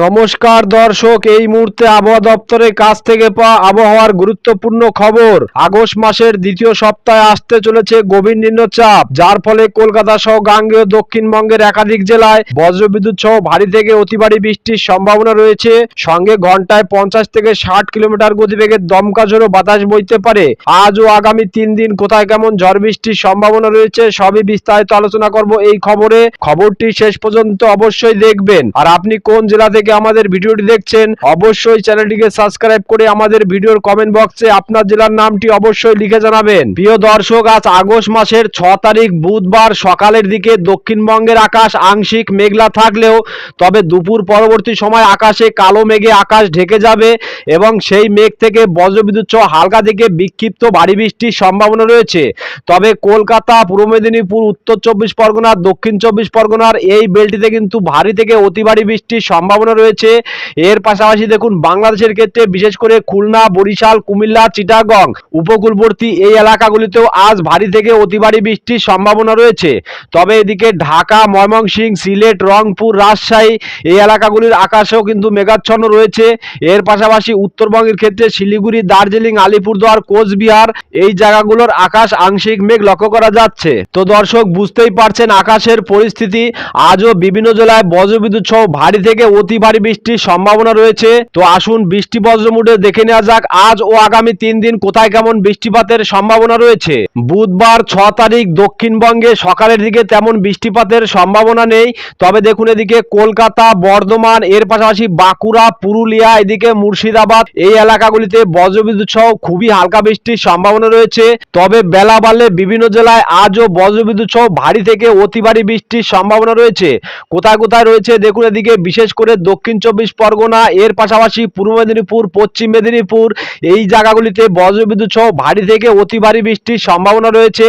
নমস্কার দর্শক, এই মুহূর্তে আবহাওয়া দপ্তরের কাছ থেকে পাওয়া আবহাওয়ার গুরুত্বপূর্ণ খবর। আগস্ট মাসের দ্বিতীয় সপ্তাহে আসতে চলেছে গভীর নিম্নচাপ, যার ফলে কলকাতা সহ গাঙ্গেয় দক্ষিণবঙ্গের একাধিক জেলায় বজ্রবিদ্যুৎ সহ ভারী থেকে অতি ভারী বৃষ্টির সম্ভাবনা রয়েছে। সঙ্গে ঘন্টায় পঞ্চাশ থেকে ষাট কিলোমিটার গতিবেগে দমকা ঝোড়ো বাতাস বইতে পারে। আজ ও আগামী তিন দিন কোথায় কেমন ঝড় বৃষ্টির সম্ভাবনা রয়েছে, সবই বিস্তারিত আলোচনা করব এই খবরে। খবরটি শেষ পর্যন্ত অবশ্যই দেখবেন। আর আপনি কোন জেলা আমাদের ভিডিওটি দেখছেন, অবশ্যই চ্যানেলটিকে সাবস্ক্রাইব করে আমাদের ভিডিওর কমেন্ট বক্সে আপনার জেলার নামটি অবশ্যই লিখে জানাবেন। প্রিয় দর্শক, আজ আগস্ট মাসের ছ তারিখ বুধবার সকালের দিকে দক্ষিণবঙ্গের আকাশ আংশিক মেঘলা থাকলেও, তবে দুপুর পরবর্তী সময় আকাশে কালো মেঘে আকাশ ঢেকে যাবে এবং সেই মেঘ থেকে বজ্রবিদ্যুৎ সহ হালকা থেকে বিক্ষিপ্ত ভারী বৃষ্টির সম্ভাবনা রয়েছে। তবে কলকাতা, পূর্ব মেদিনীপুর, উত্তর চব্বিশ পরগনা, দক্ষিণ চব্বিশ পরগনার এই বেলটিতে কিন্তু ভারী থেকে অতি ভারী বৃষ্টির সম্ভাবনা রয়েছে। এর পাশাপাশি দেখুন, বাংলাদেশের ক্ষেত্রে বিশেষ করে খুলনা, বরিশাল, কুমিল্লা, চিটাগং উপকূলবর্তী এই এলাকাগুলিতেও আজ ভারী থেকে অতি ভারী বৃষ্টির সম্ভাবনা রয়েছে। তবে এদিকে ঢাকা, ময়মনসিংহ, সিলেট, রংপুর, রাজশাহী এই এলাকাগুলির আকাশেও কিন্তু মেঘাচ্ছন্ন রয়েছে। এর পাশাপাশি উত্তরবঙ্গের ক্ষেত্রে শিলিগুড়ি, দার্জিলিং, আলিপুরদুয়ার, কোচবিহার এই জায়গাগুলোর আকাশ আংশিক মেঘ লক্ষ্য করা যাচ্ছে। তো দর্শক, বুঝতেই পারছেন আকাশের পরিস্থিতি। আজও বিভিন্ন জেলায় বজ্রবিদ্যুৎ সহ ভারী থেকে অতি ভারী বৃষ্টির সম্ভাবনা রয়েছে। তো আসুন বৃষ্টি বজ্রমুডে দেখে নেওয়া যাক, আজ ও আগামী তিন দিন কোথায় কেমন বৃষ্টিপাতের সম্ভাবনা রয়েছে। বুধবার ছ তারিখ দক্ষিণবঙ্গে সকালের দিকে তেমন বৃষ্টিপাতের সম্ভাবনা নেই। তবে দেখুন এদিকে কলকাতা, বর্ধমান, এর পাশাপাশি বাঁকুড়া, পুরুলিয়া, এদিকে মুর্শিদাবাদ, এই এলাকাগুলিতে বজ্রবিদ্যুৎ সহ খুবই হালকা বৃষ্টির সম্ভাবনা রয়েছে। তবে বেলা বাড়লে বিভিন্ন জেলায় আজও বজ্রবিদ্যুৎ সহ ভারী থেকে অতি ভারী বৃষ্টির সম্ভাবনা রয়েছে। কোথায় কোথায় রয়েছে, দেখুন এদিকে বিশেষ করে দক্ষিণ চব্বিশ পরগনা, এর পাশাপাশি পূর্ব মেদিনীপুর, পশ্চিম মেদিনীপুর, এই জায়গাগুলিতে বজ্রবিদ্যুৎ সহ ভারী থেকে অতি ভারী বৃষ্টির সম্ভাবনা রয়েছে।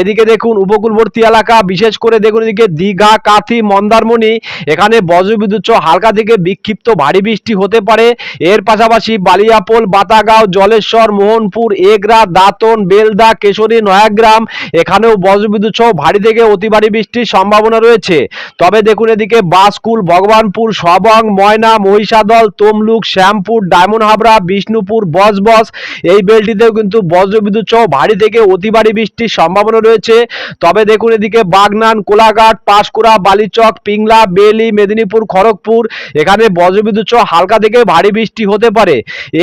এদিকে দেখুন, উপকূলবর্তী এলাকা, বিশেষ করে দেখুন এদিকে দীঘা, কাথি, মন্দারমণি, এখানে বজ্রবিদ্যুৎ সহ হালকা থেকে বিক্ষিপ্ত ভারী বৃষ্টি হতে পারে। এর পাশাপাশি বালিয়াপোল, বাতাগাঁও, জলেশ্বর, মোহনপুর, এগরা, দাঁতন, বেলদা, কেশরী, নয়াগ্রাম, এখানেও বজ্রবিদ্যুৎ সহ ভারী থেকে অতি ভারী বৃষ্টির সম্ভাবনা রয়েছে। তবে দেখুন এদিকে বাসকুল ভগবানপুর, সবং ময়না, মহিষাদল, তমলুক, শ্যামপুর, ডায়মন্ড হাবড়া, বিষ্ণুপুর বসবস এই বেলটিতেও কিন্তু বজ্রবিদ্যুৎ সহ ভারী থেকে অতি ভারী বৃষ্টির সম্ভাবনা রয়েছে। তবে দেখুন এদিকে বাগনান, কোলাঘাট, পাঁশকুড়া, বালিচক, পিংলা, বেলি, মেদিনীপুর, খড়গপুর, এখানে বজ্রবিদ্যুৎ সহ হালকা থেকে ভারী বৃষ্টি হতে পারে।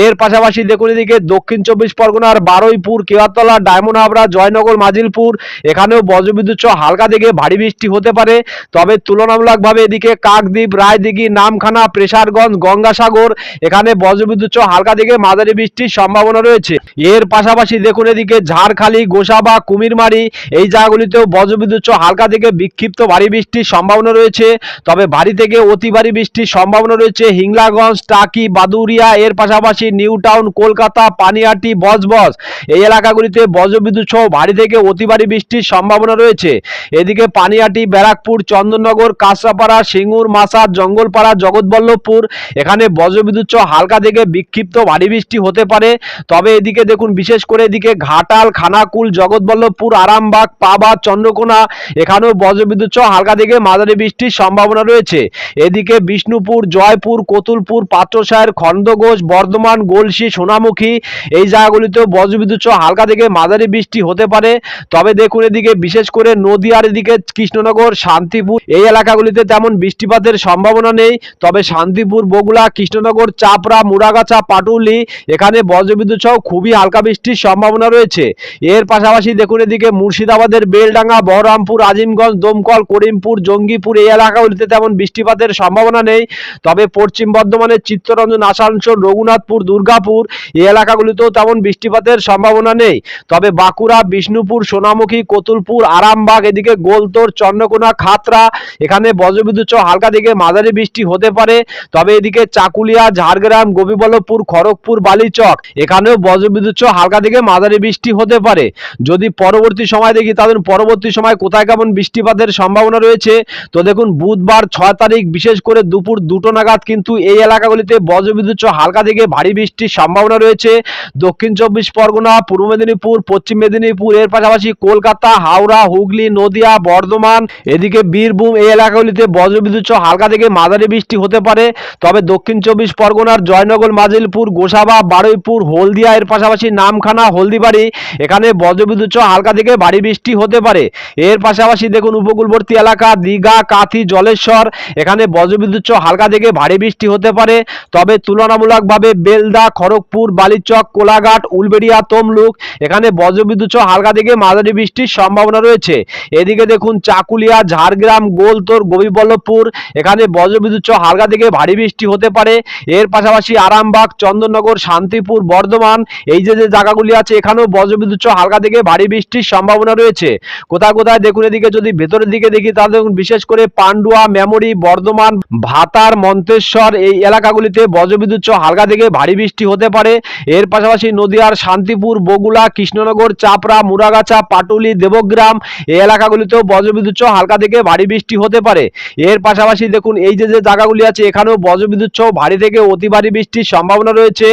এর পাশাপাশি দেখুন এদিকে দক্ষিণ চব্বিশ পরগনার বারুইপুর, কেওয়াতলা, ডায়মন্ড হাবড়া, জয়নগর, মাজিলপুর, এখানেও বজ্রবিদ্যুৎ সহ হালকা থেকে ভারী বৃষ্টি হতে পারে। তবে তুলনামূলকভাবে এদিকে কাকদ্বীপ, রায়দিঘি নামখানা প্রেসারগঞ্জ গঙ্গাসাগর, এখানে বজ্রবিদ্যুৎ সহ হালকা থেকে মাঝারি বৃষ্টির সম্ভাবনা রয়েছে। এর পাশাপাশি দেখুন এদিকে ঝাড়খালি, গোসাবা, কুমিরমারি, এই জায়গাগুলিতেও বজ্রবিদ্যুৎ সহ হালকা থেকে বিক্ষিপ্ত ভারী বৃষ্টির সম্ভাবনা রয়েছে। তবে ভারী থেকে অতি ভারী বৃষ্টির সম্ভাবনা রয়েছে। হিংলাগঞ্জ, টাকি বাদুরিয়া এর পাশাপাশি নিউ টাউন, কলকাতা পানিহাটি বজবজ, এই এলাকাগুলিতে বজ্রবিদ্যুৎ সহ ভারী থেকে অতি ভারী বৃষ্টির সম্ভাবনা রয়েছে। এদিকে পানিহাটি ব্যারাকপুর, চন্দননগর, কাঁচরাপাড়া, সিঙ্গুর মাসাদ জঙ্গলপাড়া জগৎবল্লভপুর। এখানে বজ্রবিদ্যুৎ সহ হালকা থেকে বিক্ষিপ্ত ভারী বৃষ্টি হতে পারে। তবে এদিকে দেখুন, বিশেষ করে এদিকে ঘাটাল, খানাকুল, জগৎবল্লভপুর, আরামবাগ পাবাদ চন্দ্রকোনা, এখানেও বজ্রবিদ্যুৎ সহ হালকা থেকে মাঝারি বৃষ্টির সম্ভাবনা রয়েছে। এদিকে বিষ্ণুপুর, জয়পুর, কতুলপুর পাত্রসায়ের খন্দঘোষ বর্ধমান গলসি সোনামুখী, এই জায়গাগুলিতেও বজ্রবিদ্যুৎ সহ হালকা থেকে মাঝারি বৃষ্টি হতে পারে। তবে দেখুন এদিকে বিশেষ করে নদীয়ার এদিকে কৃষ্ণনগর, শান্তিপুর, এই এলাকাগুলিতে তেমন বৃষ্টিপাতের সম্ভাবনা নেই। তবে শান্তিপুর, বগুড়া, কৃষ্ণনগর, চাপড়া, মুড়াগাছা, পাটুলি, এখানে বজ্রবিদ্যুৎ সহ খুবই হালকা বৃষ্টির সম্ভাবনা রয়েছে। এর পাশাপাশি দেখুন এদিকে মুর্শিদাবাদের বেলডাঙ্গা, বহরমপুর, আজিমগঞ্জ, দমকল, করিমপুর, জঙ্গিপুর এই এলাকাগুলিতে তেমন বৃষ্টিপাতের সম্ভাবনা নেই। তবে পশ্চিম বর্ধমানের চিত্তরঞ্জন, আসানসোল, রঘুনাথপুর, দুর্গাপুর এই এলাকাগুলিতেও তেমন বৃষ্টিপাতের সম্ভাবনা নেই। তবে বাঁকুড়া, বিষ্ণুপুর, সোনামুখী, কতুলপুর, আরামবাগ, এদিকে গোলতোর, চন্দ্রকোনা খাতরা এখানে বজ্রবিদ্যুৎ সহ হালকা দিকে মাঝারি বৃষ্টি হতে পারে। তবে এদিকে চাকুলিয়া, ঝাড়গ্রাম গোপীবল্লভপুর খড়গপুর, বালিচক, এখানেও বজ্রবিদ্যুৎ সহ হালকা দিকে মাঝারি বৃষ্টি হতে পারে। যদি পরবর্তী সময় দেখি তাদের পরবর্তী সময় কোথায় কেমন বৃষ্টিপাতের সম্ভাবনা রয়েছে? তো দেখুন, বুধবার ছয় তারিখ, বিশেষ করে দুপুর দুটো নাগাদ কিন্তু এই এলাকাগুলিতে বজ্রবিদ্যুৎ সহ হালকা থেকে ভারী বৃষ্টির সম্ভাবনা রয়েছে। দক্ষিণ চব্বিশ পরগনা, পূর্ব মেদিনীপুর, পশ্চিম মেদিনীপুর, এর পাশাপাশি কলকাতা, হাওড়া, হুগলি, নদিয়া, বর্ধমান, এদিকে বীরভূম এই এলাকাগুলিতে বজ্রবিদ্যুৎ সহ হালকা থেকে মাঝারি বৃষ্টি বৃষ্টি হতে পারে। তবে দক্ষিণ চব্বিশ পরগনার জয়নগর, মাজিলপুর, গোসাবা, বারুইপুর, হলদিয়া, এর পাশাপাশি নামখানা, হলদিবাড়ি, এখানে বজ্রবিদ্যুৎ সহ হালকা থেকে ভারী বৃষ্টি হতে পারে। এর পাশাপাশি দেখুন, উপকূলবর্তী এলাকা, দীঘা, কাথি, জলেশ্বর, এখানে বজ্রবিদ্যুৎ সহ হালকা থেকে ভারী বৃষ্টি হতে পারে। তবে তুলনামূলকভাবে বেলদা, খড়গপুর, বালিচক, কোলাঘাট, উলবেড়িয়া, তমলুক, এখানে বজ্রবিদ্যুৎ সহ হালকা থেকে মাঝারি বৃষ্টির সম্ভাবনা রয়েছে। এদিকে দেখুন, চাকুলিয়া, ঝাড়গ্রাম, গোলতোর, গোবিবল্লভপুর, এখানে বজ্রবিদ্যুৎ সহ হালকা থেকে ভারী বৃষ্টি হতে পারে। এর পাশাপাশি আরামবাগ, চন্দননগর, শান্তিপুর, বর্ধমান, এই যে যে জায়গাগুলি আছে, এখানেও বজ্রবিদ্যুৎ হালকা থেকে ভারী বৃষ্টির সম্ভাবনা রয়েছে। কোথায় কোথায় দেখুন এদিকে যদি ভেতরের দিকে দেখি, তাহলে বিশেষ করে পান্ডুয়া, মেমরি, বর্ধমান, ভাতার, মন্তেশ্বর, এই এলাকাগুলিতে বজ্রবিদ্যুৎ হালকা থেকে ভারী বৃষ্টি হতে পারে। এর পাশাপাশি নদিয়ার শান্তিপুর, বগুলা, কৃষ্ণনগর, চাপড়া, মুরাগাছা, পাটুলি, দেবগ্রাম, এই এলাকাগুলিতেও বজ্রবিদ্যুৎ হালকা থেকে ভারী বৃষ্টি হতে পারে। এর পাশাপাশি দেখুন এই যে যে জায়গাগুলি আছে, এখানেও বজ্রবিদ্যুৎ সহ ভারী থেকে অতি ভারী বৃষ্টির সম্ভাবনা রয়েছে।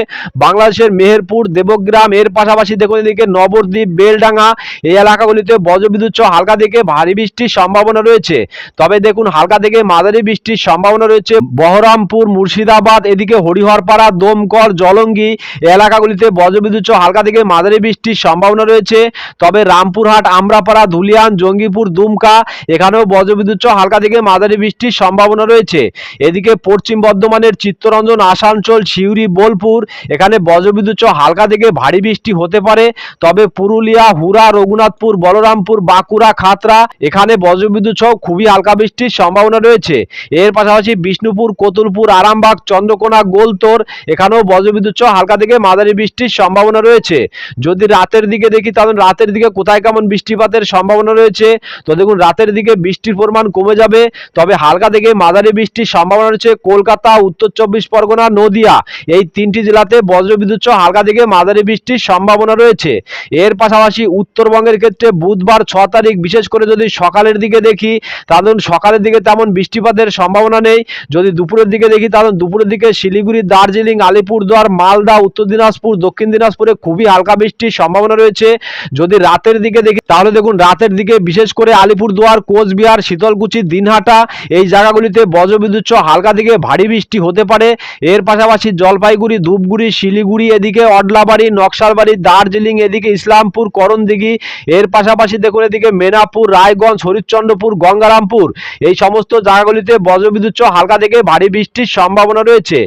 বাংলাদেশের মেহেরপুর, দেবগ্রাম, এর পাশাপাশি দেখুন এদিকে নবদ্বীপ, বেলডাঙ্গা, এই এলাকাগুলিতে বজ্রবিদ্যুৎ সহ হালকা থেকে ভারী বৃষ্টির সম্ভাবনা রয়েছে। তবে দেখুন হালকা থেকে মাঝারি বৃষ্টির সম্ভাবনা রয়েছে। বহরমপুর, মুর্শিদাবাদ, এদিকে হরিহরপাড়া, দমকল, জলঙ্গি এলাকাগুলিতে বজ্রবিদ্যুৎ সহ হালকা থেকে মাঝারি বৃষ্টির সম্ভাবনা রয়েছে। তবে রামপুরহাট, আমরাপাড়া, ধুলিয়ান, জঙ্গিপুর, দুমকা, এখানেও বজ্রবিদ্যুৎ সহ হালকা থেকে মাঝারি বৃষ্টির সম্ভাবনা রয়েছে। এদিকে পশ্চিম বর্ধমানের চিত্তরঞ্জন, আসানসোল, সিউড়ি, বোলপুর, এখানে বজ্রবিদ্যুৎ হালকা থেকে ভারী বৃষ্টি হতে পারে। তবে পুরুলিয়া হুরা রঘুনাথপুর, বলরামপুর, বাঁকুড়া খাতরা এখানে বজ্রবিদ্যুৎ সহ খুবই হালকা বৃষ্টির সম্ভাবনা রয়েছে। এর পাশাপাশি বিষ্ণুপুর, কতুলপুর, আরামবাগ, চন্দ্রকোনা, গোলতোর, এখানেও বজ্রবিদ্যুৎ সহ হালকা থেকে মাঝারি বৃষ্টির সম্ভাবনা রয়েছে। যদি রাতের দিকে দেখি, তাহলে রাতের দিকে কোথায় কেমন বৃষ্টিপাতের সম্ভাবনা রয়েছে? তো দেখুন, রাতের দিকে বৃষ্টির পরিমাণ কমে যাবে, তবে হালকা থেকে মাঝারি বৃষ্টির সম্ভাবনা রয়েছে, কলকাতা, উত্তর চব্বিশ পরগনা, নদিয়া। এই তিনটি জেলাতে বজ্রবিদ্যুৎ সহ হালকা থেকে মাঝারি বৃষ্টির সম্ভাবনা রয়েছে। এর পাশাপাশি উত্তরবঙ্গের ক্ষেত্রে বুধবার ছ তারিখ, বিশেষ করে যদি সকালের দিকে দেখি, তাহলে সকালের দিকে তেমন বৃষ্টিপাতের সম্ভাবনা নেই। যদি দুপুরের দিকে দেখি, তাহলে দুপুরের দিকে শিলিগুড়ি, দার্জিলিং, আলিপুরদুয়ার, মালদা, উত্তর দিনাজপুর, দক্ষিণ দিনাজপুরে খুবই হালকা বৃষ্টির সম্ভাবনা রয়েছে। যদি রাতের দিকে দেখি, তাহলে দেখুন রাতের দিকে বিশেষ করে আলিপুরদুয়ার, কোচবিহার, শীতলকুচি, দিনহাটা, এই জায়গাগুলিতে বজ্রবিদ্যুৎ হালকা থেকে ভারী বৃষ্টি হতে পারে। এর পাশাপাশি জলপাইগুড়ি, ধূপগুড়ি, শিলিগুড়ি এদিকে, অডলাবাড়ি, নকশালবাড়ি, দার্জিলিং এদিকে, ইসলামপুর, করণদিঘি, এর পাশাপাশি দেখুন এদিকে মেনাপুর, রায়গঞ্জ, হরিশ্চন্দ্রপুর, গঙ্গারামপুর। এই সমস্ত জায়গাগুলিতে বজ্রবিদ্যুৎ হালকা থেকে ভারী বৃষ্টির সম্ভাবনা রয়েছে।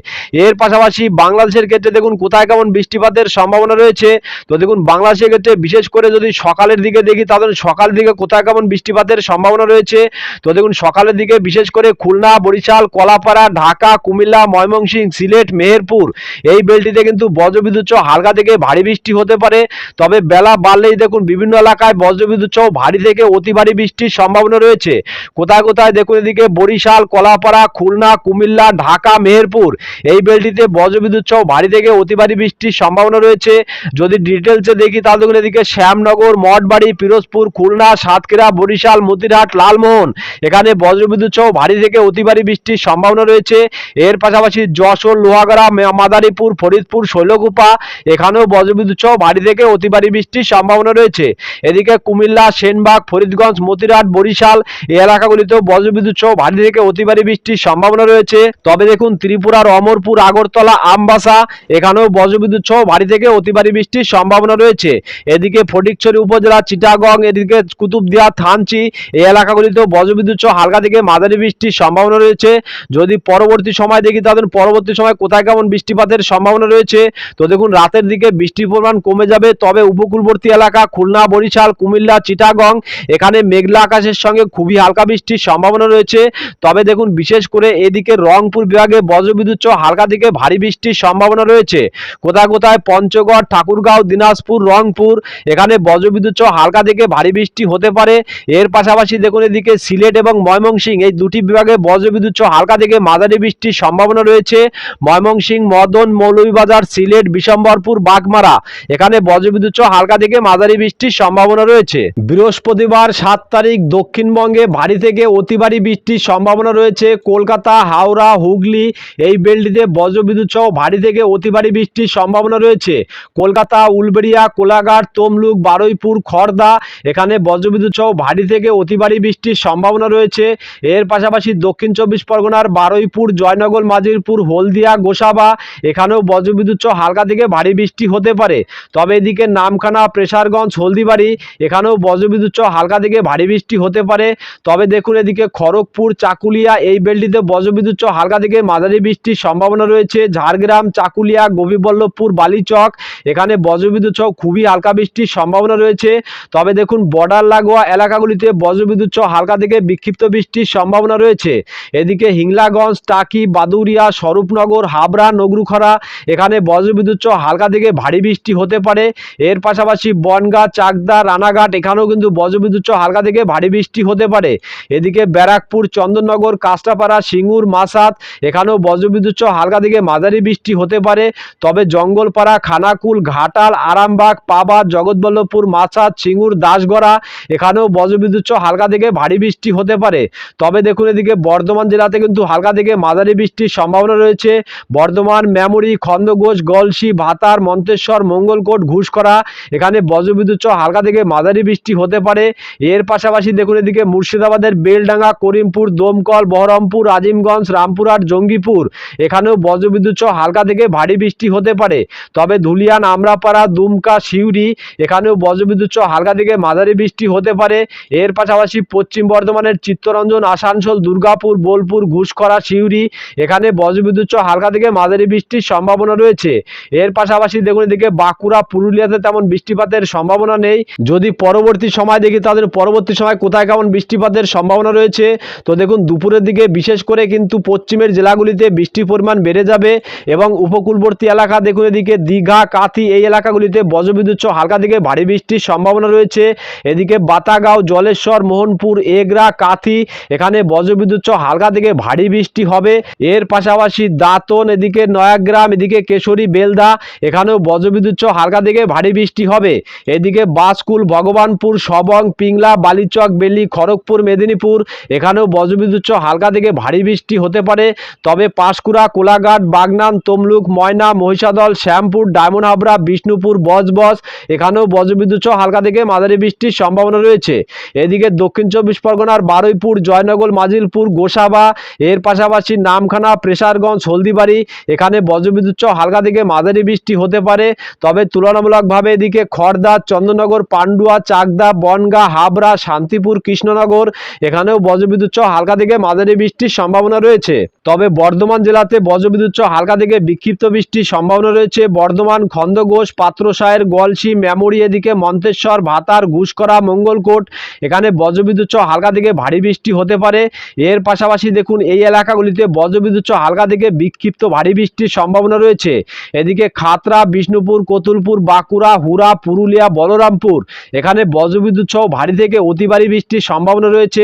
এর পাশাপাশি বাংলাদেশের ক্ষেত্রে দেখুন কোথায় কেমন বৃষ্টিপাতের সম্ভাবনা রয়েছে। তো দেখুন বাংলাদেশের ক্ষেত্রে বিশেষ করে যদি সকালের দিকে দেখি, তাহলে সকালের দিকে কোথায় কেমন বৃষ্টিপাতের সম্ভাবনা রয়েছে। তো দেখুন সকালের দিকে বিশেষ করে খুলনা, বরিশাল কলাপাড়া ঢাকা, কুমিল্লা, ময়মনসিংহ, সিলেট, মেহেরপুর। এই বেলটিতে কিন্তু বজ্রবিদ্যুৎ সহ হালকা থেকে ভারী বৃষ্টি হতে পারে। তবে বেলা বাড়লেই দেখুন বিভিন্ন এলাকায় বজ্রবিদ্যুৎ সহ ভারী থেকে অতি ভারী বৃষ্টির সম্ভাবনা রয়েছে। কোথায় কোথায় দেখুন এদিকে বরিশাল, কলাপাড়া, খুলনা, কুমিল্লা, ঢাকা, মেহেরপুর। এই বেলটিতে বজ্রবিদ্যুৎ সহ ভারী থেকে অতি ভারী বৃষ্টির সম্ভাবনা রয়েছে। যদি ডিটেলসে দেখি তাহলে দেখুন এদিকে শ্যামনগর, মঠবাড়ি, পিরোজপুর, খুলনা, সাতক্ষীরা, বরিশাল, মতিরহাট, লালমোহন। এখানে বজ্রবিদ্যুৎ সহ ভারী থেকে অতি ভারী বৃষ্টির সম্ভাবনা রয়েছে। এর পাশাপাশি যশোর, লোহাগড়া মাদারীপুর, ফরিদপুর, শৈলকুপা, এখানেও বজ্রবিদ্যুৎ সহ ভারী থেকে অতি ভারী বৃষ্টির সম্ভাবনা রয়েছে। এদিকে কুমিল্লা, সেনবাগ, ফরিদগঞ্জ, মতিরহাট, বরিশাল এই এলাকাগুলিতেও বজ্রবিদ্যুৎ সহ ভারী থেকে অতি ভারী বৃষ্টির সম্ভাবনা রয়েছে। তবে দেখুন ত্রিপুরার অমরপুর আগরতলা, আমবাসা এখানেও বজ্রবিদ্যুৎ সহ ভারী থেকে অতি ভারী বৃষ্টির সম্ভাবনা রয়েছে। এদিকে ফটিকছড়ি উপজেলা, চিটাগং, এদিকে কুতুবদিয়া, থানচি এই এলাকাগুলিতেও বজ্রবিদ্যুৎ সহ হালকা থেকে মাঝারি বৃষ্টির সম্ভাবনা রয়েছে। যদি পরবর্তী সময় দেখি তাদের পরবর্তী সময় কোথায় কেমন বৃষ্টিপাতের সম্ভাবনা রয়েছে। তো দেখুন, রাতের দিকে বৃষ্টির পরিমাণ কমে যাবে। তবে উপকূলবর্তী এলাকা খুলনা, বরিশাল, কুমিল্লা, চিটাগং, এখানে মেঘলা আকাশের সঙ্গে খুবই হালকা বৃষ্টির সম্ভাবনা রয়েছে। তবে দেখুন, বিশেষ করে এদিকে রংপুর বিভাগে বজ্রবিদ্যুৎ সহ হালকা থেকে ভারী বৃষ্টির সম্ভাবনা রয়েছে। কোথায় কোথায় পঞ্চগড়, ঠাকুরগাঁও, দিনাজপুর, রংপুর, এখানে বজ্রবিদ্যুৎ সহ হালকা থেকে ভারী বৃষ্টি হতে পারে। এর পাশাপাশি দেখুন, এদিকে সিলেট এবং ময়মনসিংহ, এই দুটি বিভাগে বজ্রবিদ্যুৎ সহ হালকা থেকে মাঝারি বৃষ্টির সম্ভাবনা রয়েছে। ময়মনসিংহ মদন, মৌলভীবাজার, সিলেট, বিশম্বরপুর, বাগমারা। এখানে বজ্রবিদ্যুৎ হালকা থেকে মাঝারি বৃষ্টির সম্ভাবনা রয়েছে। বৃহস্পতিবার সাত তারিখ দক্ষিণবঙ্গে ভারী থেকে অতি ভারী বৃষ্টির সম্ভাবনা রয়েছে। কলকাতা, হাওড়া, হুগলি এই বেল্টিতে বজ্রবিদ্যুৎ সহ ভারী থেকে অতি ভারী বৃষ্টির সম্ভাবনা রয়েছে। কলকাতা, উলবেড়িয়া, কোলাঘাট, তমলুক, বারুইপুর খড়দা এখানে বজ্রবিদ্যুৎ সহ ভারী থেকে অতি ভারী বৃষ্টির সম্ভাবনা রয়েছে। এর পাশাপাশি দক্ষিণ চব্বিশ পরগনার বগুড়ার বারুইপুর, জয়নগর, মাজিরপুর, হলদিয়া, গোসাবা, এখানেও বজ্রবিদ্যুৎ সহ হালকা থেকে ভারী বৃষ্টি হতে পারে। তবে এদিকে নামখানা, প্রেসারগঞ্জ, হলদিবাড়ি, এখানেও বজ্রবিদ্যুৎ সহ হালকা থেকে ভারী বৃষ্টি হতে পারে। তবে দেখুন এদিকে খড়গপুর, চাকুলিয়া, এই বেলটিতে বজ্রবিদ্যুৎ সহ হালকা থেকে মাঝারি বৃষ্টির সম্ভাবনা রয়েছে। ঝাড়গ্রাম, চাকুলিয়া গোপীবল্লভপুর বালিচক, এখানে বজ্রবিদ্যুৎ সহ খুবই হালকা বৃষ্টির সম্ভাবনা রয়েছে। তবে দেখুন বর্ডার লাগোয়া এলাকাগুলিতে বজ্রবিদ্যুৎ সহ হালকা থেকে বিক্ষিপ্ত বৃষ্টির সম্ভাবনা রয়েছে। এদিকে হিংলাগঞ্জ টাকি, বাদুরিয়া, স্বরূপনগর, হাবড়া নগরুখরা এখানে বজ্রবিদ্যুৎ সহ হালকা থেকে ভারী বৃষ্টি হতে পারে। এর পাশাপাশি বনগাঁ, চাকদা, রানাঘাট, এখানেও কিন্তু বজ্রবিদ্যুৎ সহ হালকা থেকে ভারী বৃষ্টি হতে পারে। এদিকে ব্যারাকপুর, চন্দননগর কাস্টাপাড়া সিঙ্গুর মাসাত এখানেও বজ্রবিদ্যুৎ সহ হালকা থেকে মাঝারি বৃষ্টি হতে পারে। তবে জঙ্গলপাড়া, খানাকুল, ঘাটাল, আরামবাগ, পাবা, জগৎবল্লভপুর মাসাত সিঙ্গুর, দাসগড়া, এখানেও বজ্রবিদ্যুৎ সহ হালকা থেকে ভারী বৃষ্টি হতে পারে। তবে দেখুন এদিকে বর্ধমান জেলাতে কিন্তু হালকা থেকে মাঝারি বৃষ্টির সম্ভাবনা রয়েছে। বর্ধমান, মেমরি খন্দঘোষ গলসি, ভাতার, মন্তেশ্বর, মঙ্গলকোট ঘুষকরা এখানে বজ্রবিদ্যুৎ সহ হালকা থেকে মাঝারি বৃষ্টি হতে পারে। এর পাশাপাশি দেখুন এদিকে মুর্শিদাবাদের বেলডাঙ্গা, করিমপুর, দমকল, বহরমপুর, আজিমগঞ্জ, রামপুরহাট, জঙ্গিপুর, এখানেও বজ্রবিদ্যুৎ সহ হালকা থেকে ভারী বৃষ্টি হতে পারে। তবে ধুলিয়ান, আমরাপাড়া, দুমকা, সিউড়ি, এখানেও বজ্রবিদ্যুৎ সহ হালকা থেকে মাঝারি বৃষ্টি হতে পারে। এর পাশাপাশি পশ্চিম বর্ধমানের চিত্তরঞ্জন, আসানসোল, দুর্গাপুর, বোলপুর ঘুষকরা সিউড়ি, এখানে বজ্রবিদ্যুৎ হালকা থেকে মাঝারি বৃষ্টির সম্ভাবনা রয়েছে। এর পাশাপাশি দেখুন এদিকে বাঁকুড়া, পুরুলিয়াতে তেমন বৃষ্টিপাতের সম্ভাবনা নেই। যদি পরবর্তী সময় দেখি তাদের পরবর্তী সময় কোথায় কেমন বৃষ্টিপাতের সম্ভাবনা রয়েছে? তো দেখুন, দুপুরের দিকে বিশেষ করে কিন্তু পশ্চিমের জেলাগুলিতে বৃষ্টির পরিমাণ বেড়ে যাবে এবং উপকূলবর্তী এলাকা, দেখুন এদিকে দীঘা, কাথি, এই এলাকাগুলিতে বজ্রবিদ্যুৎ হালকা থেকে ভারী বৃষ্টির সম্ভাবনা রয়েছে। এদিকে বাতাগাঁও, জলেশ্বর, মোহনপুর, এগরা, কাথি, এখানে বজ্রবিদ্যুৎ হালকা থেকে ভারী বৃষ্টি হবে। এর পাশাপাশি দাঁতন, এদিকে নয়াগ্রাম, এদিকে কেশরী, বেলদা, এখানেও বজ্রবিদ্যুৎ সহ হালকা থেকে ভারী বৃষ্টি হবে। এদিকে বাসকুল, ভগবানপুর, সবং, পিংলা, বালিচক, বেলি, খড়গপুর, মেদিনীপুর, এখানেও বজ্রবিদ্যুৎ সহ হালকা থেকে ভারী বৃষ্টি হতে পারে। তবে পাঁশকুড়া, কোলাঘাট, বাগনান, তমলুক, ময়না, মহিষাদল, শ্যামপুর, ডায়মন্ড হাবড়া, বিষ্ণুপুর, বজবজ, এখানেও বজ্রবিদ্যুৎ সহ হালকা থেকে মাঝারি বৃষ্টির সম্ভাবনা রয়েছে। এদিকে দক্ষিণ চব্বিশ পরগনার বারুইপুর, জয়নগর, মাজিলপুর, গোসাবা এর পাশাপাশি নামখানা, প্রেসারগঞ্জ, হলদিবাড়ি, এখানে বজ্রবিদ্যুৎ হালকা থেকে মাঝারি বৃষ্টি হতে পারে। তবে তুলনামূলকভাবে এদিকে খড়দা, চন্দননগর, পান্ডুয়া, চাকদা, বনগা, হাবড়া, শান্তিপুর, কৃষ্ণনগর, এখানেও বজ্রবিদ্যুৎ হালকা থেকে মাঝারি বৃষ্টির সম্ভাবনা রয়েছে। তবে বর্ধমান জেলাতে বজ্রবিদ্যুৎ হালকা থেকে বিক্ষিপ্ত বৃষ্টির সম্ভাবনা রয়েছে। বর্ধমান খন্দঘোষ পাত্রসায়ের গলসি মেমোরি এদিকে মন্তেশ্বর, ভাতার, ঘুষকরা, মঙ্গলকোট, এখানে বজ্রবিদ্যুৎ হালকা থেকে ভারী বৃষ্টি হতে পারে। এর পাশাপাশি দেখুন, এই এলাকাগুলিতে বজ্রবিদ্যুৎ হালকা থেকে বিক্ষিপ্ত ভারী বৃষ্টির সম্ভাবনা রয়েছে। এদিকে খাতরা বিষ্ণুপুর, কতুলপুর, বাঁকুড়া হুরা পুরুলিয়া, বলরামপুর, এখানে বজ্রবিদ্যুৎ সহ ভারী থেকে অতি ভারী বৃষ্টির সম্ভাবনা রয়েছে।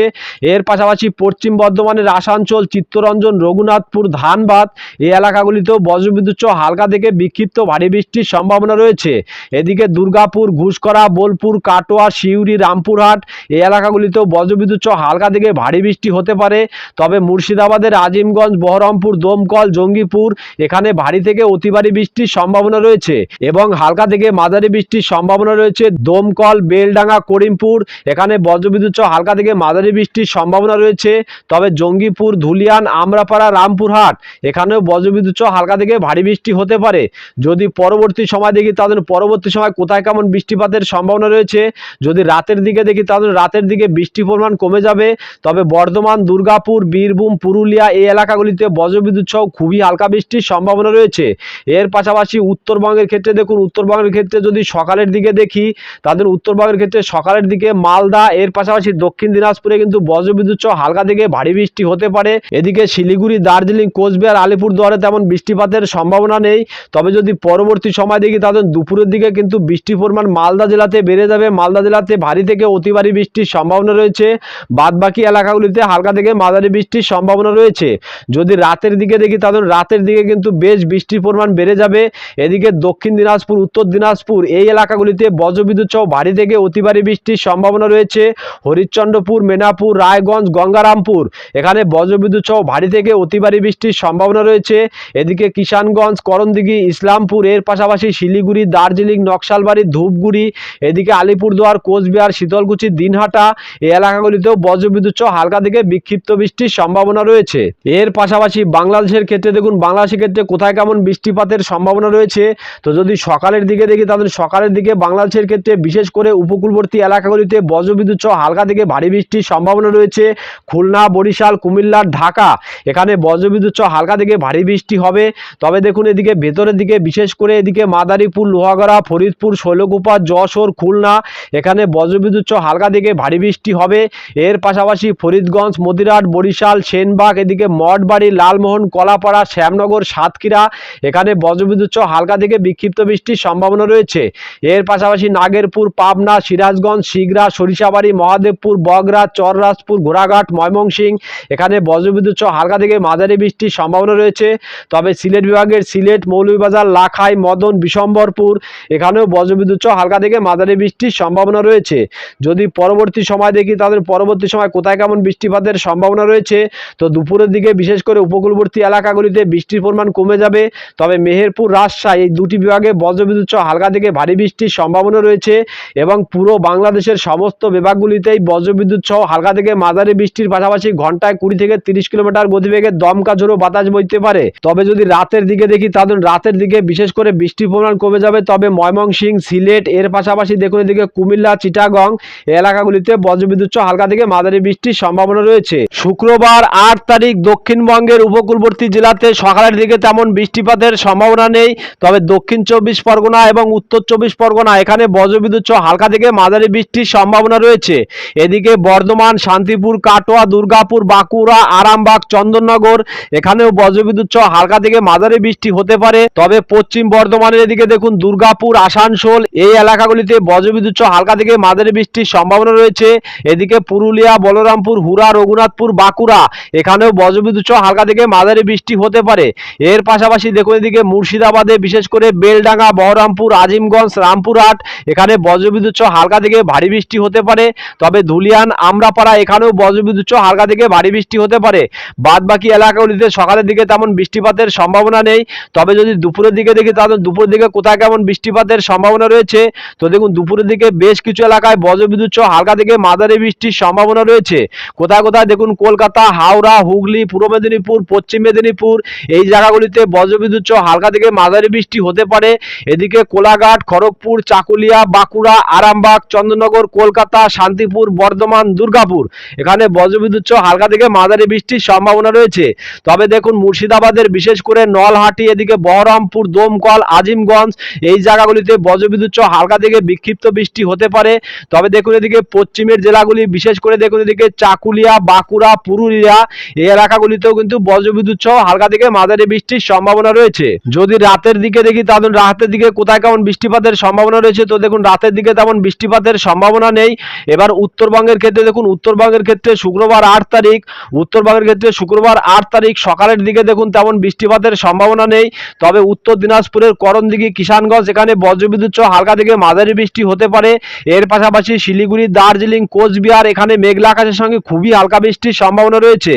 এর পাশাপাশি পশ্চিম বর্ধমানের আসানসোল, চিত্তরঞ্জন, রঘুনাথপুর, ধানবাদ এই এলাকাগুলিতেও বজ্রবিদ্যুৎ সহ হালকা থেকে বিক্ষিপ্ত ভারী বৃষ্টির সম্ভাবনা রয়েছে। এদিকে দুর্গাপুর, ঘুষকরা, বোলপুর, কাটোয়া, সিউড়ি, রামপুরহাট এই এলাকাগুলিতেও বজ্রবিদ্যুৎ সহ হালকা থেকে ভারী বৃষ্টি হতে পারে। তবে মুর্শিদাবাদের আজিমগঞ্জ, বহরমপুর, দমকল, জঙ্গিপুর, এখানে ভারী থেকে অতি ভারী বৃষ্টির সম্ভাবনা রয়েছে এবং হালকা থেকে মাঝারি বৃষ্টির সম্ভাবনা রয়েছে। দমকল, বেলডাঙ্গা, করিমপুর, এখানে বজ্রবিদ্যুৎ হালকা থেকে মাঝারি বৃষ্টির সম্ভাবনা রয়েছে। তবে জঙ্গিপুর, ধুলিয়ান, আমরাপাড়া, রামপুরহাট, এখানেও বজ্রবিদ্যুৎ হালকা থেকে ভারী বৃষ্টি হতে পারে। যদি পরবর্তী সময় দেখি তাদের পরবর্তী সময় কোথায় কেমন বৃষ্টিপাতের সম্ভাবনা রয়েছে? যদি রাতের দিকে দেখি তাদের রাতের দিকে বৃষ্টির পরিমাণ কমে যাবে। তবে বর্ধমান, দুর্গাপুর, বীরভূম পুরুলিয়া এই এলাকাগুলিতে বজ্রবিদ্যুৎ সহ খুবই হালকা বৃষ্টির সম্ভাবনা রয়েছে। এর পাশাপাশি উত্তরবঙ্গের ক্ষেত্রে দেখুন, উত্তরবঙ্গের ক্ষেত্রে যদি সকালের দিকে দেখি, তাদের উত্তরবঙ্গের ক্ষেত্রে সকালের দিকে মালদা, এর পাশাপাশি দক্ষিণ দিনাজপুরে কিন্তু বজ্রবিদ্যুৎ সহ হালকা থেকে ভারী বৃষ্টি হতে পারে। এদিকে শিলিগুড়ি, দার্জিলিং, কোচবিহার, আলিপুরদুয়ারে তেমন বৃষ্টিপাতের সম্ভাবনা নেই। তবে যদি পরবর্তী সময় দেখি, তাদের দুপুরের দিকে কিন্তু বৃষ্টির পরিমাণ মালদা জেলাতে বেড়ে যাবে। মালদা জেলাতে ভারী থেকে অতি ভারী বৃষ্টির সম্ভাবনা রয়েছে। বাদবাকি এলাকাগুলিতে হালকা থেকে মাঝারি বৃষ্টির সম্ভাবনা রয়েছে। যদি রাতের দিকে দেখি তাদের রাতের দিকে কিন্তু বেশ বৃষ্টির পরিমাণ বেড়ে যাবে। এদিকে দক্ষিণ দিনাজপুর, উত্তর দিনাজপুর এই এলাকাগুলিতে বজ্রবিদ্যুৎ সহ ভারী থেকে অতি ভারী বৃষ্টির সম্ভাবনা রয়েছে। হরিশ্চন্দ্রপুর, মেনাপুর, রায়গঞ্জ, গঙ্গারামপুর এখানে বজ্রবিদ্যুৎ সহ ভারী থেকে অতি ভারী বৃষ্টির সম্ভাবনা রয়েছে। এদিকে কিষানগঞ্জ, করণদিঘি, ইসলামপুর এর পাশাপাশি শিলিগুড়ি, দার্জিলিং, নকশালবাড়ি, ধূপগুড়ি এদিকে আলিপুরদুয়ার, কোচবিহার, শীতলকুচি, দিনহাটা এই এলাকাগুলিতেও বজ্রবিদ্যুৎ সহ হালকা থেকে বিক্ষিপ্ত বৃষ্টির সম্ভাবনা রয়েছে। এর পাশাপাশি বাংলাদেশের ক্ষেত্রে দেখুন, বাংলাদেশের ক্ষেত্রে কোথায় কেমন বৃষ্টিপাতের সম্ভাবনা রয়েছে? তো যদি সকালের দিকে দেখি, তাহলে সকালের দিকে বাংলাদেশের ক্ষেত্রে বিশেষ করে উপকূলবর্তী এলাকাগুলিতে বজ্রবিদ্যুৎ সহ হালকা থেকে ভারী বৃষ্টির সম্ভাবনা রয়েছে। খুলনা, বরিশাল, কুমিল্লা, ঢাকা, এখানে বজ্রবিদ্যুৎ সহ হালকা থেকে ভারী বৃষ্টি হবে। তবে দেখুন, এদিকে ভেতরের দিকে, বিশেষ করে এদিকে মাদারীপুর, লোহাগড়া, ফরিদপুর, শৈলকুপা, যশোর, খুলনা, এখানে বজ্রবিদ্যুৎ সহ হালকা থেকে ভারী বৃষ্টি হবে। এর পাশাপাশি ফরিদগঞ্জ মদিরাট বরিশাল সেনবাগ এদিকে মঠবাড়ি, লালমোহন, কলাপাড়া, শ্যামনগর, সাতক্ষীরা, এখানে বজ্রবিদ্যুৎ হালকা থেকে বিক্ষিপ্ত বৃষ্টির সম্ভাবনা রয়েছে। এর পাশাপাশি নাগেরপুর, পাবনা, সিরাজগঞ্জ, শিগরা, সরিষাবাড়ি, মহাদেবপুর, বগরা, চররাজপুর, ঘোড়াঘাট, ময়মনসিংহ, এখানে বজ্রবিদ্যুৎ হালকা থেকে মাঝারি বৃষ্টির সম্ভাবনা রয়েছে। তবে সিলেট বিভাগের সিলেট, মৌলভীবাজার, লাখাই, মদন, বিশম্বরপুর, এখানেও বজ্রবিদ্যুৎ হালকা থেকে মাঝারি বৃষ্টির সম্ভাবনা রয়েছে। যদি পরবর্তী সময় দেখি, তাদের পরবর্তী সময় কোথায় কেমন বৃষ্টিপাতের সম্ভাবনা রয়েছে, তো দুপুরের দিকে বিশেষ করে উপকূলবর্তী এলাকাগুলিতে বৃষ্টির পরিমাণ কমে যাবে। তবে মেহেরপুর, রাজশাহী এই দুটি বিভাগে বজ্রবিদ্যুৎ সহ হালকা থেকে ভারী বৃষ্টির সম্ভাবনা রয়েছে এবং পুরো বাংলাদেশের সমস্ত বিভাগগুলিতেই বজ্রবিদ্যুৎ সহ হালকা থেকে মাঝারি বৃষ্টির পাশাপাশি ঘন্টায় কুড়ি থেকে তিরিশ কিলোমিটার গতিবেগে দমকা ঝোড়ো বাতাস বইতে পারে। তবে যদি রাতের দিকে দেখি তাদের রাতের দিকে বিশেষ করে বৃষ্টির পরিমাণ কমে যাবে। তবে ময়মনসিংহ, সিলেট, এর পাশাপাশি দেখুন এদিকে কুমিল্লা, চিটাগং এলাকাগুলিতে বজ্রবিদ্যুৎ সহ হালকা থেকে মাঝারি বৃষ্টির সম্ভাবনা রয়েছে। শুক্রবার আট তারিখ দক্ষিণবঙ্গের উপকূলবর্তী জেলাতে সকালের দিকে তেমন বৃষ্টিপাতের সম্ভাবনা নেই, তবে দক্ষিণ চব্বিশ পরগনা এবং উত্তর চব্বিশ পরগনা এখানে বজ্রবিদ্যুৎ হালকা থেকে মাঝারি বৃষ্টির সম্ভাবনা রয়েছে। এদিকে বর্ধমান, শান্তিপুর, কাটোয়া, দুর্গাপুর, বাঁকুড়া, আরামবাগ, চন্দননগর এখানেও বজ্রবিদ্যুৎ হালকা থেকে মাঝারি বৃষ্টি হতে পারে। তবে পশ্চিম বর্ধমানের এদিকে দেখুন দুর্গাপুর, আসানসোল এই এলাকাগুলিতে বজ্রবিদ্যুৎ হালকা থেকে মাঝারি বৃষ্টির সম্ভাবনা রয়েছে। এদিকে পুরুলিয়া, বলরামপুর হুরা রঘুনাথপুর, বাঁকুড়া এখানেও বজ্রবিদ্যুৎ সহ হালকা থেকে মাঝারি বৃষ্টি হতে পারে। এর পাশাপাশি দেখুন এদিকে মুর্শিদাবাদে, বিশেষ করে বেলডাঙ্গা, বহরমপুর, আজিমগঞ্জ, রামপুরহাট, এখানে বজ্রবিদ্যুৎ সহ হালকা থেকে ভারী বৃষ্টি হতে পারে। তবে ধুলিয়ান, আমরাপাড়া, এখানেও বজ্রবিদ্যুৎ সহ হালকা থেকে ভারী বৃষ্টি হতে পারে। বাদ বাকি এলাকাগুলিতে সকালের দিকে তেমন বৃষ্টিপাতের সম্ভাবনা নেই। তবে যদি দুপুরের দিকে দেখি, তাহলে দুপুরের দিকে কোথায় কেমন বৃষ্টিপাতের সম্ভাবনা রয়েছে? তো দেখুন, দুপুরের দিকে বেশ কিছু এলাকায় বজ্রবিদ্যুৎ সহ হালকা থেকে মাঝারি বৃষ্টির সম্ভাবনা রয়েছে। কোথায় কোথায় দেখুন, কলকাতা, হাওড়া হুগলি, পূর্ব মেদিনীপুর, পশ্চিম মেদিনীপুর, এই জায়গাগুলিতে বজ্রবিদ্যুৎ সহ হালকা থেকে মাঝারি বৃষ্টি হতে পারে। এদিকে কোলাঘাট, খড়গপুর, চাকুলিয়া, বাঁকুড়া, আরামবাগ চন্দ্রনগর কলকাতা, শান্তিপুর, বর্ধমান, দুর্গাপুর। এখানে বজ্রবিদ্যুৎ সহ হালকা থেকে মাঝারি বৃষ্টির সম্ভাবনা রয়েছে। তবে দেখুন, মুর্শিদাবাদের বিশেষ করে নলহাটি, এদিকে বহরমপুর, দমকল, আজিমগঞ্জ, এই জায়গাগুলিতে বজ্রবিদ্যুৎ সহ হালকা থেকে বিক্ষিপ্ত বৃষ্টি হতে পারে। তবে দেখুন, এদিকে পশ্চিমের জেলাগুলি, বিশেষ করে দেখুন, এদিকে চাকুলিয়া, বাঁকুড়া, পুরুলিয়া এই এলাকাগুলিতেও কিন্তু বজ্রবিদ্যুৎ সহ হালকা থেকে মাঝারি বৃষ্টির সম্ভাবনা রয়েছে। যদি রাতের দিকে দেখি তাহলে রাতের দিকে কোথায় কেমন বৃষ্টিপাতের সম্ভাবনা রয়েছে, তো দেখুন রাতের দিকে তেমন বৃষ্টিপাতের সম্ভাবনা নেই। এবার উত্তরবঙ্গের ক্ষেত্রে দেখুন, উত্তরবঙ্গের ক্ষেত্রে শুক্রবার আট তারিখ, উত্তরবঙ্গের ক্ষেত্রে শুক্রবার আট তারিখ সকালের দিকে দেখুন তেমন বৃষ্টিপাতের সম্ভাবনা নেই। তবে উত্তর দিনাজপুরের করণদিঘি কিষানগঞ্জ, এখানে বজ্রবিদ্যুৎ সহ হালকা থেকে মাঝারি বৃষ্টি হতে পারে। এর পাশাপাশি শিলিগুড়ি, দার্জিলিং, কোচবিহার, এখানে মেঘলা আকাশের সঙ্গে খুবই হালকা বৃষ্টির সম্ভাবনা রয়েছে।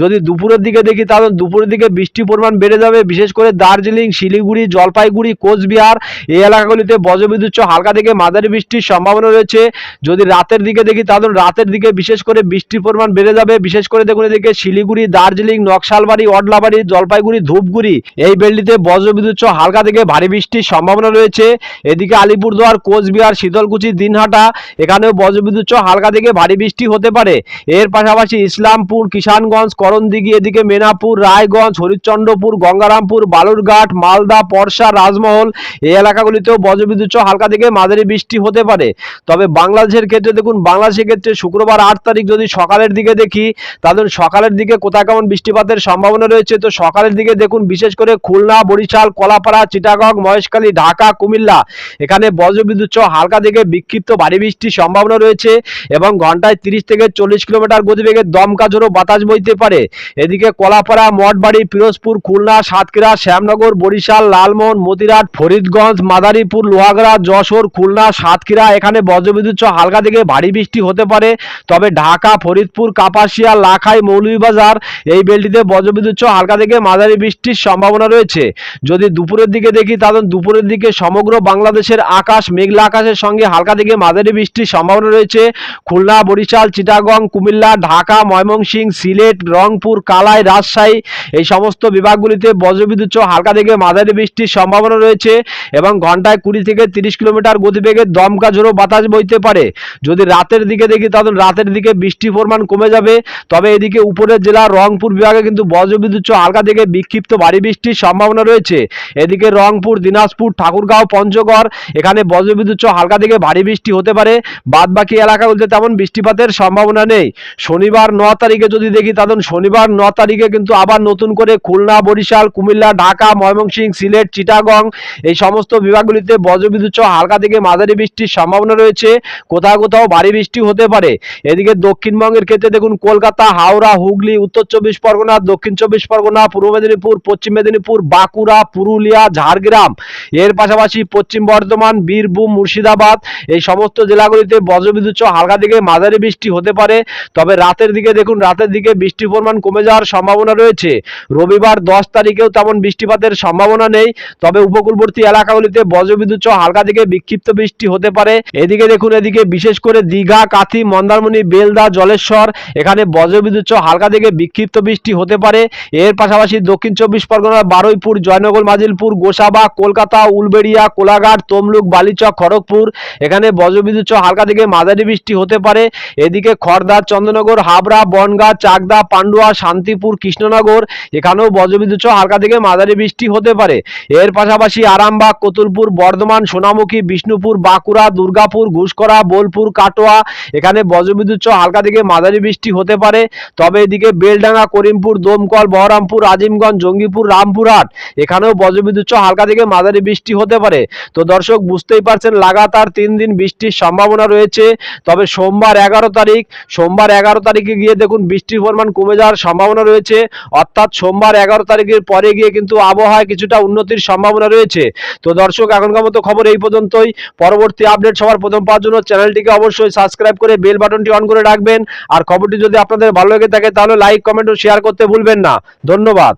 যদি দুপুরের দিকে দেখি তাহলে দুপুরের দিকে বৃষ্টির পরিমাণ বেড়ে যাবে, বিশেষ করে দার্জিলিং, শিলিগুড়ি, জলপাইগুড়ি, কোচবিহার, এই এলাকাগুলিতে বজ্রবিদ্যুৎ হালকা থেকে মাঝারি বৃষ্টির সম্ভাবনা রয়েছে। যদি রাতের দিকে দেখি তাহলে রাতের দিকে বিশেষ করে বৃষ্টির পরিমাণ বেড়ে যাবে, বিশেষ করে দেখুন এদিকে শিলিগুড়ি, দার্জিলিং, নকশালবাড়ি, অডলাবাড়ি, জলপাইগুড়ি, ধূপগুড়ি, এই বেলটিতে বজ্রবিদ্যুৎ হালকা থেকে ভারী বৃষ্টির সম্ভাবনা রয়েছে। এদিকে আলিপুরদুয়ার, কোচবিহার, শীতলকুচি, দিনহাটা, এখানেও বজ্রবিদ্যুৎ হালকা থেকে ভারী বৃষ্টি হতে পারে। এর পাশাপাশি ইসলামপুর, কিষানগঞ্জ করণদিঘি, এদিকে মেনাপুর, রায়গঞ্জ, হরিশ্চন্দ্রপুর, গঙ্গারামপুর, বালুরঘাট, মালদা, পরশা, রাজমহল এই এলাকাগুলিতেও বজ্রবিদ্যুৎ সহ হালকা থেকে মাঝারি বৃষ্টি হতে পারে। তবে বাংলাদেশের ক্ষেত্রে দেখুন, বাংলাদেশের ক্ষেত্রে শুক্রবার আট তারিখ যদি সকালের দিকে দেখি, তাহলে সকালের দিকে কোথায় কেমন বৃষ্টিপাতের সম্ভাবনা রয়েছে। তো সকালের দিকে দেখুন, বিশেষ করে খুলনা, বরিশাল, কলাপাড়া, চিটাগং, মহেশখালী, ঢাকা, কুমিল্লা, এখানে বজ্রবিদ্যুৎ সহ হালকা থেকে বিক্ষিপ্ত ভারী বৃষ্টির সম্ভাবনা রয়েছে এবং ঘন্টায় তিরিশ থেকে চল্লিশ কিলোমিটার গতিবেগে দমকা ঝোড়ো বাতাস বইতে পারে। এদিকে কলাপাড়া, মঠবাড়ি, পিরোজপুর, খুলনা, সাতক্ষীরা, শ্যামনগর, বরিশাল, লালমোহন, মতিরাট, ফরিদগঞ্জ, মাদারীপুর, লোহাগড়া, যশোর, খুলনা, সাতক্ষীরা, এখানে বজ্রবিদ্যুৎ হালকা থেকে ভারী বৃষ্টি হতে পারে। তবে ঢাকা, ফরিদপুর, কাপাসিয়া, লাখাই, মৌলভীবাজার এই বেলটিতে বজ্রবিদ্যুৎ হালকা থেকে মাঝারি বৃষ্টির সম্ভাবনা রয়েছে। যদি দুপুরের দিকে দেখি, তাহলে দুপুরের দিকে সমগ্র বাংলাদেশের আকাশ মেঘলা আকাশের সঙ্গে হালকা থেকে মাঝারি বৃষ্টির সম্ভাবনা রয়েছে। খুলনা, বরিশাল, চিটাগং, কুমিল্লা, ঢাকা, ময়মনসিংহ, সিলেট সিলেট রংপুর, কালাই, রাজশাহী, এই সমস্ত বিভাগগুলিতে বজ্রবিদ্যুৎ সহ হালকা থেকে মাঝারি বৃষ্টির সম্ভাবনা রয়েছে এবং ঘন্টায় কুড়ি থেকে তিরিশ কিলোমিটার গতিবেগে দমকা ঝোড়ো বাতাস বইতে পারে। যদি রাতের দিকে দেখি তাহলে রাতের দিকে বৃষ্টির পরিমাণ কমে যাবে। তবে এদিকে উপরের জেলা রংপুর বিভাগে কিন্তু বজ্রবিদ্যুৎ সহ হালকা থেকে বিক্ষিপ্ত ভারী বৃষ্টির সম্ভাবনা রয়েছে। এদিকে রংপুর, দিনাজপুর, ঠাকুরগাঁও, পঞ্চগড়, এখানে বজ্রবিদ্যুৎ সহ হালকা থেকে ভারী বৃষ্টি হতে পারে। বাদ বাকি এলাকাগুলিতে তেমন বৃষ্টিপাতের সম্ভাবনা নেই। শনিবার ন তারিখে যদি দেখি তাহলে শনিবার ন তারিখে কিন্তু আবার নতুন করে খুলনা, বরিশাল, কুমিল্লা, ঢাকা, ময়মনসিংহ, সিলেট, চিটাগং এই সমস্ত বিভাগগুলিতে বজ্রবিদ্যুৎ সহ হালকা থেকে মাঝারি বৃষ্টির সম্ভাবনা রয়েছে। কোথাও কোথাও ভারী বৃষ্টি হতে পারে। এদিকে দক্ষিণবঙ্গের ক্ষেত্রে দেখুন কলকাতা, হাওড়া, হুগলি, উত্তর চব্বিশ পরগনা, দক্ষিণ চব্বিশ পরগনা, পূর্ব মেদিনীপুর, পশ্চিম মেদিনীপুর, বাঁকুড়া, পুরুলিয়া, ঝাড়গ্রাম। এর পাশাপাশি পশ্চিম বর্ধমান, বীরভূম, মুর্শিদাবাদ এই সমস্ত জেলাগুলিতে বজ্রবিদ্যুৎ সহ হালকা থেকে মাঝারি বৃষ্টি হতে পারে। তবে রাতের দিকে দেখুন, রাতের দিকে বৃষ্টির পরিমাণ কমে যাওয়ার সম্ভাবনা রয়েছে। রবিবার দশ তারিখেও তেমন বৃষ্টিপাতের সম্ভাবনা নেই। তবে উপকূলবর্তী এলাকাগুলিতে বজ্রবিদ্যুৎ সহ হালকা থেকে বিক্ষিপ্ত বৃষ্টি হতে পারে। এদিকে দেখুন, এদিকে বিশেষ করে দীঘা, কাথি, মন্দারমণি, বেলদা, জলেশ্বর, এখানে বজ্রবিদ্যুৎ সহ হালকা থেকে বিক্ষিপ্ত বৃষ্টি হতে পারে। এর পাশাপাশি দক্ষিণ চব্বিশ পরগনার বারুইপুর, জয়নগর, মাজিলপুর, গোসাবা, কলকাতা, উলবেড়িয়া, কোলাঘাট, তমলুক, বালিচক, খড়গপুর, এখানে বজ্রবিদ্যুৎ সহ হালকা থেকে মাঝারি বৃষ্টি হতে পারে। এদিকে খড়দা চন্দ্রনগর, হাবড়া, বনগাঁ, চাকদা পান্ডুয়া, শান্তিপুর, কৃষ্ণনগর, এখানেও বজ্রবিদ্যুৎ সহ হালকা থেকে মাঝারি বৃষ্টি হতে পারে। এর পাশাপাশি আরামবাগ, কতুলপুর, বর্ধমান, সোনামুখী, বিষ্ণুপুর, বাঁকুড়া, দুর্গাপুর ঘুষকরা বোলপুর, কাটোয়া, এখানে বজ্রবিদ্যুৎ সহ হালকা থেকে মাঝারি বৃষ্টি হতে পারে। তবে এদিকে বেলডাঙ্গা, করিমপুর, দমকল, বহরমপুর, আজিমগঞ্জ, জঙ্গিপুর, রামপুরহাট, এখানেও বজ্রবিদ্যুৎ সহ হালকা থেকে মাঝারি বৃষ্টি হতে পারে। তো দর্শক, বুঝতেই পারছেন, লাগাতার তিন দিন বৃষ্টির সম্ভাবনা রয়েছে। তবে সোমবার এগারো তারিখ, সোমবার এগারো তারিখে গিয়ে দেখুন বৃষ্টির পরিমাণ কমে যাওয়ার সম্ভাবনা রয়েছে। অর্থাৎ সোমবার এগারো তারিখের পরে গিয়ে কিন্তু আবহাওয়ায় কিছুটা উন্নতির সম্ভাবনা রয়েছে। তো দর্শক, এখনকার মতো খবর এই পর্যন্তই। পরবর্তী আপডেট সবার প্রথম পাওয়ার জন্য চ্যানেলটিকে অবশ্যই সাবস্ক্রাইব করে বেল বাটনটি অন করে রাখবেন। আর খবরটি যদি আপনাদের ভালো লেগে থাকে, তাহলে লাইক, কমেন্ট ও শেয়ার করতে ভুলবেন না। ধন্যবাদ।